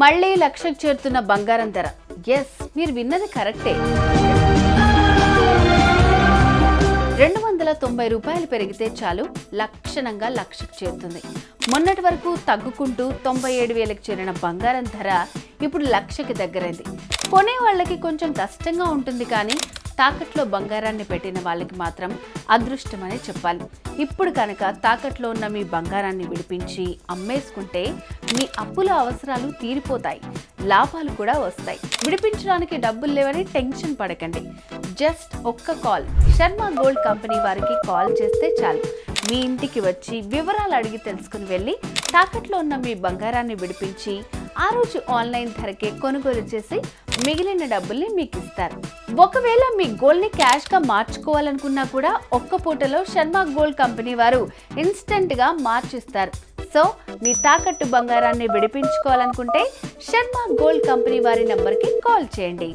మళ్ళీ లక్షకు చేరుతున్న బంగారం ధర. ఎస్ మీరు విన్నది కరెక్టే. రెండు వందల తొంభై రూపాయలు పెరిగితే చాలు లక్షణంగా లక్షకు చేరుతుంది. మొన్నటి వరకు తగ్గుకుంటూ తొంభై ఏడు వేలకు చేరిన బంగారం ధర ఇప్పుడు లక్షకి దగ్గరైంది. కొనే వాళ్ళకి కొంచెం కష్టంగా ఉంటుంది కానీ తాకట్లో బంగారాన్ని పెట్టిన వాళ్ళకి మాత్రం అదృష్టమనే చెప్పాలి. ఇప్పుడు కనుక తాకట్లో ఉన్న మీ బంగారాన్ని విడిపించి అమ్మేసుకుంటే మీ అప్పుల అవసరాలు తీరిపోతాయి. లాభాలు కూడా వస్తాయి. విడిపించడానికి డబ్బులు లేవని టెన్షన్ పడకండి. జస్ట్ ఒక్క కాల్. శర్మ గోల్డ్ కంపెనీ వారికి కాల్ చేస్తే చాలు. మీ ఇంటికి వచ్చి వివరాలు అడిగి తెలుసుకుని వెళ్ళి తాకట్లో ఉన్న మీ బంగారాన్ని విడిపించి ఆ రోజు ఆన్లైన్ ధరకే కొనుగోలు చేసి మిగిలిన డబ్బుల్ని మీకు ఇస్తారు ఒకవేళ మీ గోల్డ్ని క్యాష్గా మార్చుకోవాలనుకున్నా కూడా ఒక్క పూటలో శర్మ గోల్డ్ కంపెనీ వారు ఇన్స్టెంట్గా మార్చిస్తారు. సో మీ తాకట్టు బంగారాన్ని విడిపించుకోవాలనుకుంటే శర్మ గోల్డ్ కంపెనీ వారి నంబర్కి కాల్ చేయండి.